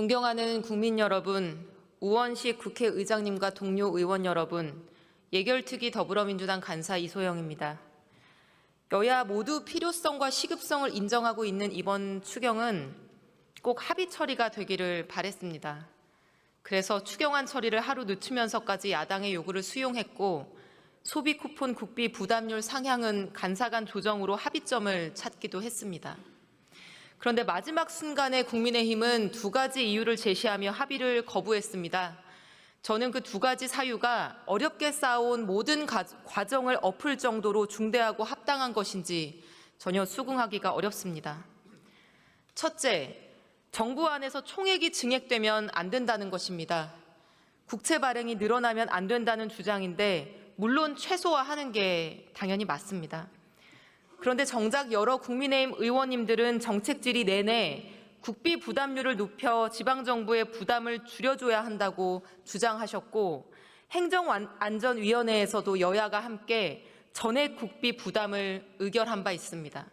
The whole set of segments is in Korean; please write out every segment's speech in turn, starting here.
존경하는 국민 여러분, 우원식 국회의장님과 동료 의원 여러분, 예결특위 더불어민주당 간사 이소영입니다. 여야 모두 필요성과 시급성을 인정하고 있는 이번 추경은 꼭 합의 처리가 되기를 바랬습니다. 그래서 추경안 처리를 하루 늦추면서까지 야당의 요구를 수용했고 소비 쿠폰 국비 부담률 상향은 간사 간 조정으로 합의점을 찾기도 했습니다. 그런데 마지막 순간에 국민의힘은 두 가지 이유를 제시하며 합의를 거부했습니다. 저는 그 두 가지 사유가 어렵게 쌓아온 모든 가- 과정을 엎을 정도로 중대하고 합당한 것인지 전혀 수긍하기가 어렵습니다. 첫째, 정부 안에서 총액이 증액되면 안 된다는 것입니다. 국채 발행이 늘어나면 안 된다는 주장인데 물론 최소화하는 게 당연히 맞습니다. 그런데 정작 여러 국민의힘 의원님들은 정책 질의 내내 국비 부담률을 높여 지방정부의 부담을 줄여줘야 한다고 주장하셨고 행정안전위원회에서도 여야가 함께 전액 국비 부담을 의결한 바 있습니다.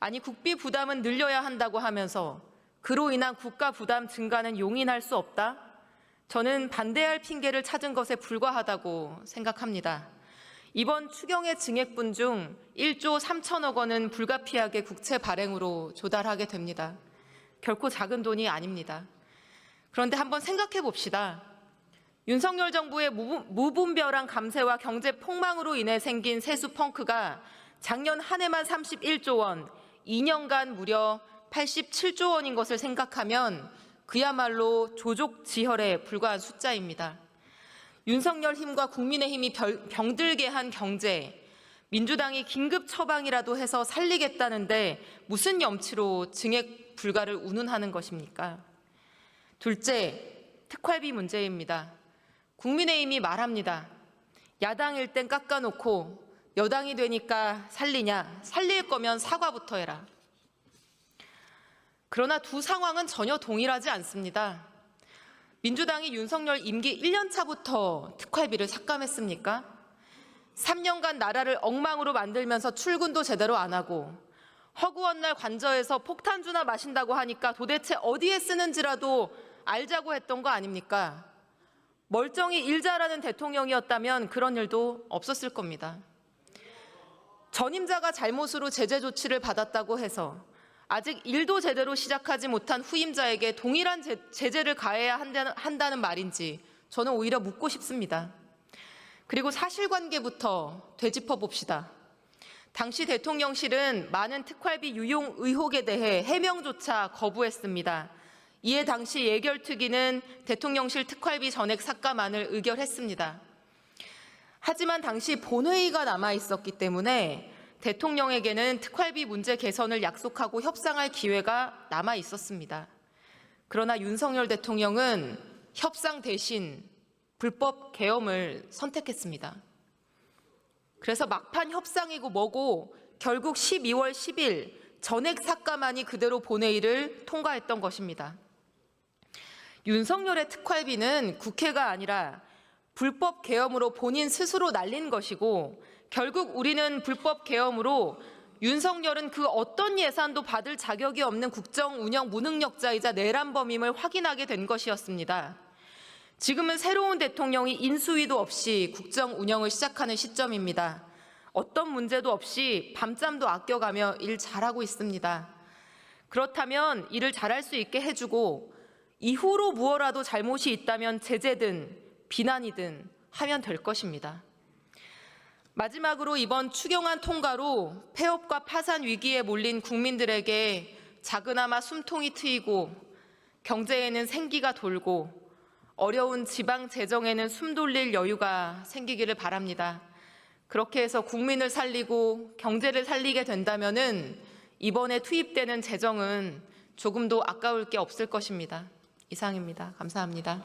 아니 국비 부담은 늘려야 한다고 하면서 그로 인한 국가 부담 증가는 용인할 수 없다? 저는 반대할 핑계를 찾은 것에 불과하다고 생각합니다. 이번 추경의 증액분 중 1조 3천억 원은 불가피하게 국채 발행으로 조달하게 됩니다. 결코 작은 돈이 아닙니다. 그런데 한번 생각해 봅시다. 윤석열 정부의 무- 무분별한 감세와 경제 폭망으로 인해 생긴 세수 펑크가 작년 한 해만 31조 원, 2년간 무려 87조 원인 것을 생각하면 그야말로 조족지혈에 불과한 숫자입니다. 윤석열 힘과 국민의 힘이 별- 병들게 한 경제, 민주당이 긴급 처방이라도 해서 살리겠다는데 무슨 염치로 증액 불가를 운운하는 것입니까? 둘째, 특활비 문제입니다. 국민의힘이 말합니다. 야당일 땐 깎아놓고 여당이 되니까 살리냐, 살릴 거면 사과부터 해라. 그러나 두 상황은 전혀 동일하지 않습니다. 민주당이 윤석열 임기 1년 차부터 특활비를 삭감했습니까? 3년간 나라를 엉망으로 만들면서 출근도 제대로 안 하고 허구한 날 관저에서 폭탄주나 마신다고 하니까 도대체 어디에 쓰는지라도 알자고 했던 거 아닙니까? 멀쩡히 일 잘하는 대통령이었다면 그런 일도 없었을 겁니다. 전임자가 잘못으로 제재 조치를 받았다고 해서 아직 일도 제대로 시작하지 못한 후임자에게 동일한 제, 제재를 가해야 한다는 말인지 저는 오히려 묻고 싶습니다. 그리고 사실관계부터 되짚어 봅시다. 당시 대통령실은 많은 특활비 유용 의혹에 대해 해명조차 거부했습니다. 이에 당시 예결특위는 대통령실 특활비 전액 삭감안을 의결했습니다. 하지만 당시 본회의가 남아 있었기 때문에 대통령에게는 특활비 문제 개선을 약속하고 협상할 기회가 남아 있었습니다. 그러나 윤석열 대통령은 협상 대신 불법 계엄을 선택했습니다. 그래서 막판 협상이고 뭐고 결국 12월 10일 전액 삭감안이 그대로 본회의를 통과했던 것입니다. 윤석열의 특활비는 국회가 아니라 불법 계엄으로 본인 스스로 날린 것이고 결국 우리는 불법 계엄으로 윤석열은 그 어떤 예산도 받을 자격이 없는 국정 운영 무능력자이자 내란범임을 확인하게 된 것이었습니다. 지금은 새로운 대통령이 인수위도 없이 국정 운영을 시작하는 시점입니다. 어떤 문제도 없이 밤잠도 아껴가며 일 잘하고 있습니다. 그렇다면 일을 잘할 수 있게 해주고 이후로 무엇라도 잘못이 있다면 제재든 비난이든 하면 될 것입니다. 마지막으로 이번 추경안 통과로 폐업과 파산 위기에 몰린 국민들에게 작은아마 숨통이 트이고 경제에는 생기가 돌고 어려운 지방 재정에는 숨 돌릴 여유가 생기기를 바랍니다. 그렇게 해서 국민을 살리고 경제를 살리게 된다면은 이번에 투입되는 재정은 조금도 아까울 게 없을 것입니다. 이상입니다. 감사합니다.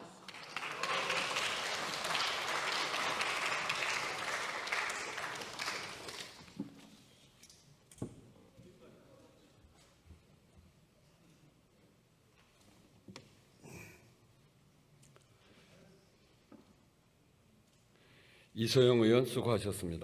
이소영 의원 수고하셨습니다.